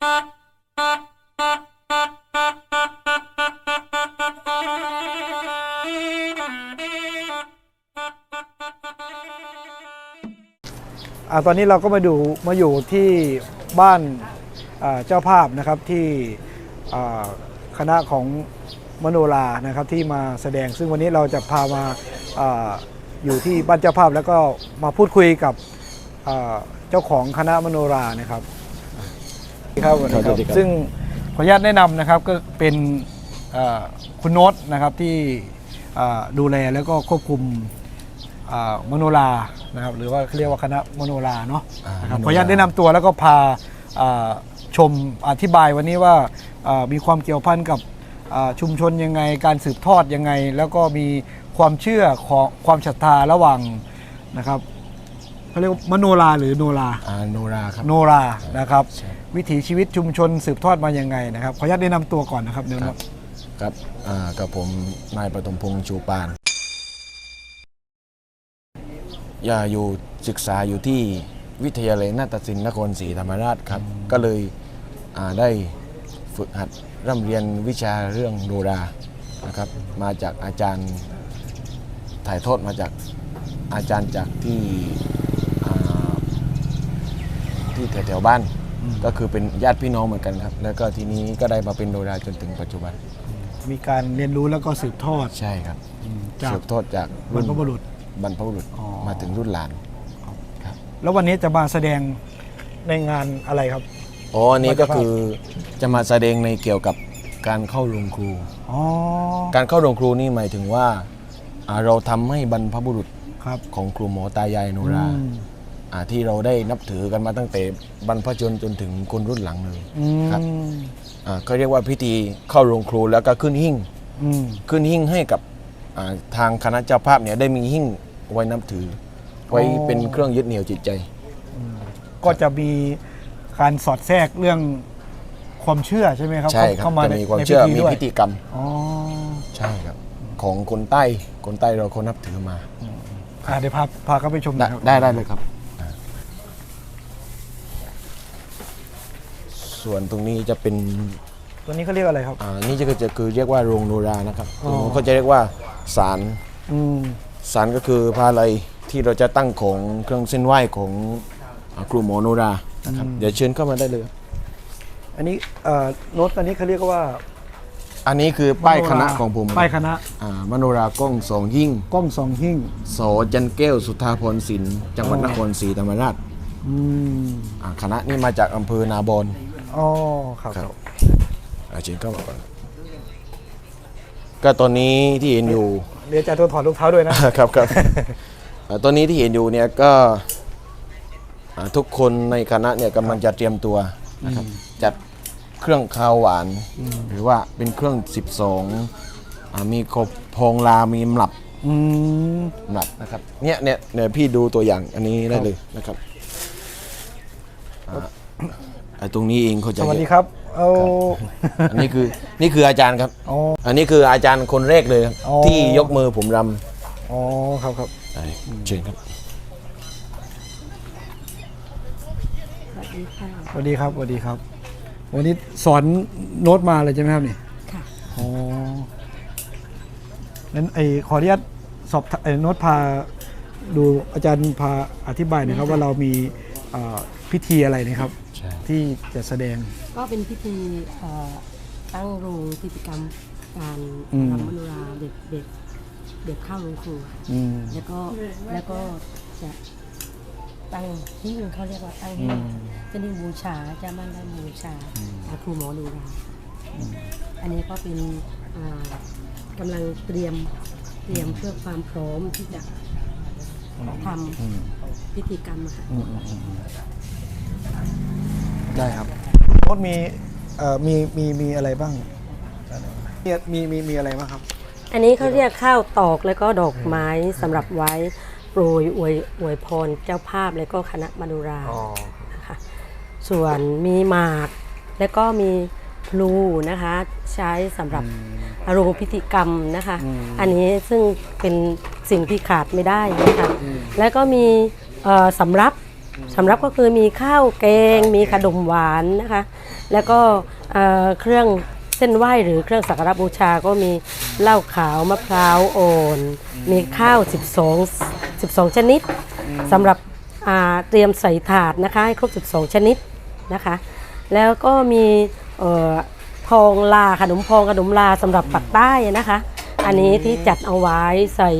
อ่าตอนนี้เราก็มาดูมาอยู่ที่บ้านอ่าเจ้าภาพนะครับที่อ่าคณะของมโนรานะครับที่มาแสดงซึ่งวันนี้เราจะพามาอาอยู่ที่บ้านเจ้าภาพแล้วก็มาพูดคุยกับอ่าเจ้าของคณะมโนรานะครับ ครับสวัสดีคสรัวับสดีครับ ซึ่งขออนุญาตแนะนำนะครับก็เป็นอ่าคุณโน้ตนะครับที่อ่าดูแลแล้วก็ควบคุมอ่ามโนรานะครับหรือว่าเขาเรียกว่าคณะมโนราเนาะอ่านะครับมโนราขออนุญาตแนะนำตัวแล้วก็พาอ่าชมอธิบายวันนี้ว่าอ่ามีความเกี่ยวพันกับอ่าชุมชนยังไงการสืบทอดยังไง แล้วก็มีความเชื่อของความศรัทธาระหว่างนะครับ เขาเรียกว่ามโนราหรือโนรา อ่าโนราครับ โนรานะครับ ใช่ วิถีชีวิตชุมชนสืบทอดมายังไงนะครับ ขออนุญาตแนะนำตัวก่อนนะครับเดี๋ยวครับครับอ่ากับผมนายปฐมพงษ์ชูปานอย่าอยู่ศึกษาอยู่ที่วิทยาลัยนาฏศิลป์นครศรีธรรมราชครับ ก็เลยอ่าได้ฝึกหัดร่ำเรียนวิชาเรื่องโนรานะครับ มาจากอาจารย์ถ่ายทอดมาจากอาจารย์จากที่อ่า ที่แถวๆบ้าน ก็คือเป็นญาติพี่น้องเหมือนกันครับ แล้วก็ทีนี้ก็ได้มาเป็นโนราจนถึงปัจจุบันมีการเรียนรู้แล้วก็สืบทอดใช่ครับจากสืบทอดจากบรรพบุรุษบรรพบุรุษอ๋อมาถึงรุ่นหลานแล้ววันนี้จะมาแสดงในงานอะไรครับอ๋ออันนี้ก็คือจะมาแสดงในเกี่ยวกับการเข้าโรงครูอ๋อการเข้าโรงครูนี่หมายถึงว่าอ่าเราทำให้บรรพบุรุษครับของครูหมอตายายโนราอืมอ่า ที่เราได้นับถือกันมาตั้งแต่บรรพชนจนถึงคนรุ่นหลังเลยอืมครับอ่าก็เรียกว่าพิธีเข้าโรงครูแล้วก็ขึ้นหิ้งอืมขึ้นหิ้งให้กับอ่าทางคณะเจ้าภาพเนี่ยได้มีหิ้งไว้นับถือ ไว้เป็นเครื่องยึดเหนี่ยวจิตใจ ก็จะมีการสอดแทรกเรื่องความเชื่อใช่ไหมครับใช่ครับเข้ามาจะในมีความในเชื่อพิธีมีด้วยพิธีกรรมอ๋อใช่ครับ ของคนใต้คนใต้เราเขานับถือมาอะเดี๋ยวพาพาเข้าไปชมหได้น่อยครับได้ได้เลยครับอ่า ส่วนตรงนี้จะเป็นตัวนี้เขาเรียกอะไรครับ อ่านี่จะจะคือเรียกว่าโรงโนรานะครับอ๋อตรงนู้นเขาจะเรียกว่าศาลอืมศาลก็คือพาลัยที่เราจะตั้งของเครื่องเส้นไหว้ของอ่าครูหมอโนรานะครับเดี๋ยวเชิญเข้ามาได้เลยอันนี้เอ่อโน้ตอันนี้เขาเรียกว่าอันนี้คือป้ายคณะของผมป้ายคณะอ่ามโนรากล้องสองยิ่ง กล้องสองหิ้งสอจันแก้วสุธาพรศิลป์จังหวัดอ๋อนครศรีธรรมราชอืมอ่าคณะนี้มาจากอำเภอนาบอน อ๋อครับครับอาเชิญเข้ามาก่อนก็ตอนนี้ที่เห็นอยู่ เดี๋ยวอาจะตัวถอดรองเท้าด้วยนะ ครับครับอ่าตอนนี้ที่เห็นอยู่เนี่ยก็อ่าทุกคนในคณะเนี่ยกำลังจะเตรียมตัวนะครับจัดเครื่องคาวหวาน หรือว่าเป็นเครื่อง 12อ่ามีกบพองลามีหมลับอืมหนักนะครับเนี่ยเนี่ยเนี่ยพี่ดูตัวอย่างอันนี้ได้เลยนะครับอ่า ไอ้ตรงนี้เองเขาสจะวัสดีครับ เอา อันนี้คือนี่คืออาจารย์ครับ อ๋อ อันนี้คืออาจารย์คนแรกเลยครับอ๋อ ที่ยกมือผมรอ๋อ ครับครับำได้เชิญครับสวัสดีครับ สวัสดีครับ วันนี้สอนโน้ตมาเลยใช่ไหมครับนี่ค่ะ อ๋อนั้นไอขออนุญาตสอบถไอโน้ตพาดูอาจารย์พาอธิบายหน่อยครับว่าเรามีเอ่อพิธีอะไรนะครับ ใช่ ที่จะแสดง ก็เป็นพิธีเอ่อตั้งโรงกิจกรรมการอืม รำมโนราเด็กเด็กเด็กเข้าโรงครูค่ะอืมแล้วก็แล้วก็จะตั้งที่อื่นเขาเรียกว่าตั้งหิ้งจะนิ่งบูชาจะมั่นได้บูชาครูหมอโนราอันนี้ก็เป็นอ่ากำลังเตรียมเตรียมเพื่อความพร้อมที่จะทำพิธีกรรมอะค่ะ ได้ครับโน้ตมีเอ่อมีมีมีอะไรบ้างเนี่ยมีมีมีอะไรบ้างครับ อันนี้เขาเรียกข้าวตอกแล้วก็ดอกไม้สำหรับไว้โปรยอวยอวยพรเจ้าภาพแล้วก็คณะมโนรานะคะส่วนมีหมากแล้วก็มีพลูนะคะ ใช้สำหรับอารมณ์พิธีกรรมนะคะ อันนี้ซึ่งเป็นสิ่งที่ขาดไม่ได้นะคะแล้วก็มีเอ่อสำรับ สำรับก็คือมีข้าวแกง มีขนมหวานนะคะ แล้วก็เอ่อเครื่องเส้นไหว้หรือเครื่องสักการะบูชาก็มีเหล้าขาวมะพร้าวอ่อนมีข้าว 12 12 ชนิดสำหรับอ่าเตรียมใส่ถาดนะคะให้ครบ 12 ชนิดนะคะ แล้วก็มีเอ่อพองลาขนมพองขนมลาสำหรับปักใต้นะคะ อันนี้ที่จัดเอาไว้ใส่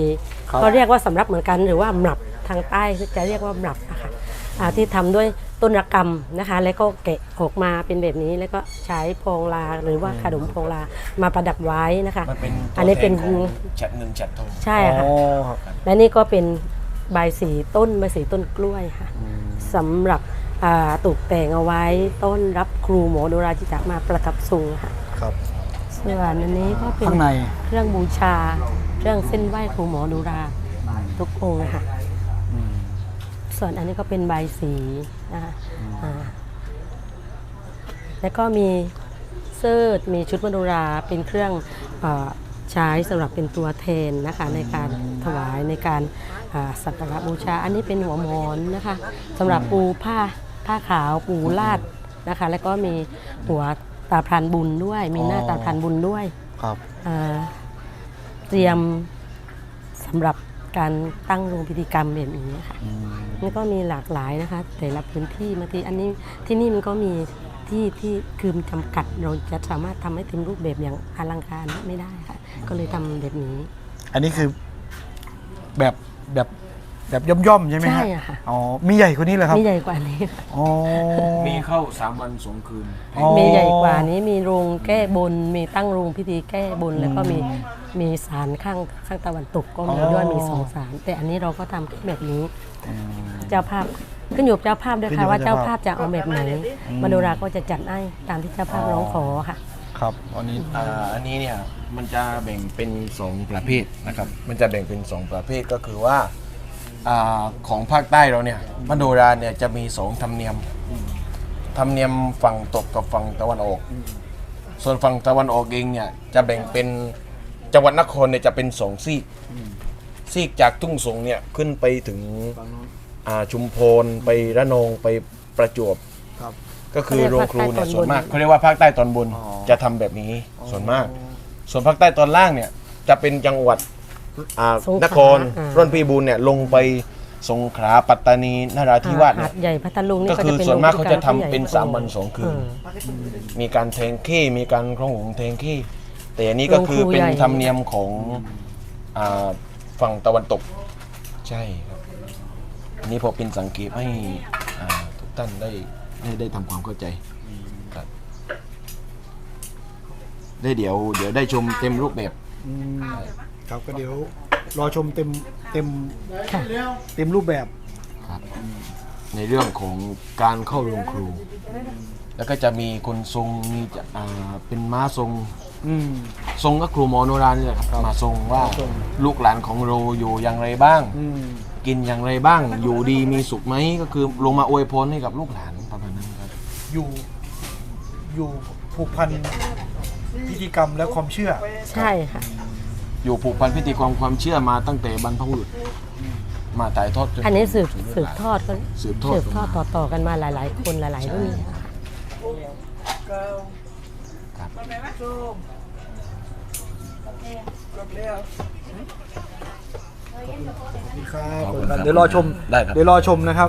ครับเขาเรียกว่าสำรับเหมือนกันหรือว่าหมับทางใต้จะเรียกว่าหมับนะคะอ่า ที่ทำด้วยต้นระกำนะคะ แล้วก็แกะออกมาเป็นแบบนี้แล้วก็ใช้พองลาหรือว่าขนมพองลามาประดับไว้นะคะมันเป็นอันนี้เป็นตัวแทของฉัดเงินฉัดทองใช่อ๋ค่ะอครับและนี่ก็เป็นใบายสีต้นใบายสีต้นกล้วยค่ะสำหรับอ่าตกแต่งเอาไว้ต้อนรับครูหมอโนราจิจักมาประทับทรงค่ะครับส่วนอันนี้ก็เป็นข้างในเครื่องบูชาเครื่องเส้นไหว้ครูหมอโนราทุกองค์นะคะ ส่วนอันนี้ก็เป็นใบายสีนะคะอ่าแล้วก็มีเสิร์ตมีชุดมโนราเป็นเครื่องเออใช้สำหรับเป็นตัวแทนนะคะในการถวายในการอ่าสักการะบูชา อันนี้เป็นหัวหมอนนะคะสำหรับปูผ้าผ้าขาวปูลาดนะคะ แล้วก็มีหัวตาพรานบุญด้วย มีหน้าอ๋อตาพรานบุญด้วยครับอ่าเตรียมสำหรับ การตั้งโรงพิธีกรรมแบบนี้ค่ะมันก็มีหลากหลายนะคะ แต่ละพื้นที่บางทีอันนี้ที่นี่มันก็มีที่ที่คือจำกัดเราจะสามารถทำให้เต็มรูปแบบอย่างอลังการไม่ได้ค่ะ ก็เลยทำแบบนี้ อันนี้คือแบบแบบ แบบย่อมๆใช่ไหมฮะใช่อะค่ะ อ๋อมีใหญ่กว่านี้เหรอครับมีใหญ่กว่านี้ค่ะอ๋อ มีเข้าสามวันสองคืน อ๋อ มีใหญ่กว่านี้มีโรงแก้บน มีตั้งโรงพิธีแก้บน แล้วก็มีมีศาลข้างข้างตะวันตกก็มีด้วยมีสองศาลแต่อันนี้เราก็ทำแค่แบบนี้ เจ้าภาพขึ้นอยู่กับเจ้าภาพด้วยขึ้นอยู่กับค่ะว่าเจ้าเจ้าภาภาพพ จะเอาแบบไหนมโนราก็จะจัดให้ตามที่เจ้าภาพร้องขอค่ะ ครับ อันนี้อ่าอันนี้เนี่ยมันจะแบ่งเป็นสองประเภทนะครับ มันจะแบ่งเป็นสองประเภทก็คือว่า อาของภาคใต้เราเนี่ยมโนราเนี่ยจะมีสองธรรมเนียมธรรมเนียมฝั่งตกกับฝั่งตะวันออก ส่วนฝั่งตะวันออกเองเนี่ยจะแบ่งเป็นจังหวัดนครเนี่ยจะเป็นสองซีกซีกจากทุ่งสงเนี่ยขึ้นไปถึงอ่าชุมพรไประนองไปประจวบ ครับ ก็คือโรงครูเนี่ยเขาเรียกส่วนมากภาคใต้ตอนบนเขาเรียกว่าภาคใต้ตอนบนอ๋อ จะทำแบบนี้ส่วนมาก ส่วนภาคใต้ตอนล่างเนี่ยจะเป็นจังหวัด อ่าสงขลานครอ่า ร่อนพีบูรณ์เนี่ยลงไปสงขลาปัตตานีนราธิวาสหาเนี่ดยใหญ่พัทลุงนี่ก็ก็คืจะอเป็นส่วนมากโรงเขาพิธีจะทำที่ใหญ่เป็นกว่สามวันสองคืน เออ มีการแทงขี้มีการคล้องหงแทงขี้แต่อันนี้ก็คือโรงครูเป็นใหญ่ ธรรมเนียมของอ่าฝั่งตะวันตก ใช่ครับอันนี้พอเป็นสังเกตให้อ่าทุกท่านได้ได้ได้ทำความเข้าใจครับได้เดี๋ยวเดี๋ยวได้ชมเต็มรูปแบบ อืม ครับก็เดี๋ยวรอชมเต็มเต็มค่ะเต็มรูปแบบครับในเรื่องของการเข้าโรงครู แล้วก็จะมีคนทรงมีจะอ่าเป็นม้าทรงอืม ทรงก็ครูหมอโนรานี่แหละครับครับมาทรงว่าทรง ลูกหลานของเราอยู่อย่างไรบ้าง อืมกินอย่างไรบ้าง อยู่ดีมีสุขไหมก็คือลงมาอวยพรให้กับลูกหลานประมาณนั้นครับ อยู่อยู่ผูกพันพิธีกรรมและความเชื่อ ใช่ค่ะ อยู่ผูกพันพิธีความความเชื่อมาตั้งแต่บรรพบุรุษมาถ่ายทอดจนอันนี้สืบถึงลูกสืบหลานทอดก็สืบทอดสืบทอดต่อต่อๆกันมาหลาย ๆ คนหลายๆรุ่นค่ะครับครับขอบคุณครับเดี๋ยวรอชม ได้ครับ เดี๋ยวรอชมนะครับ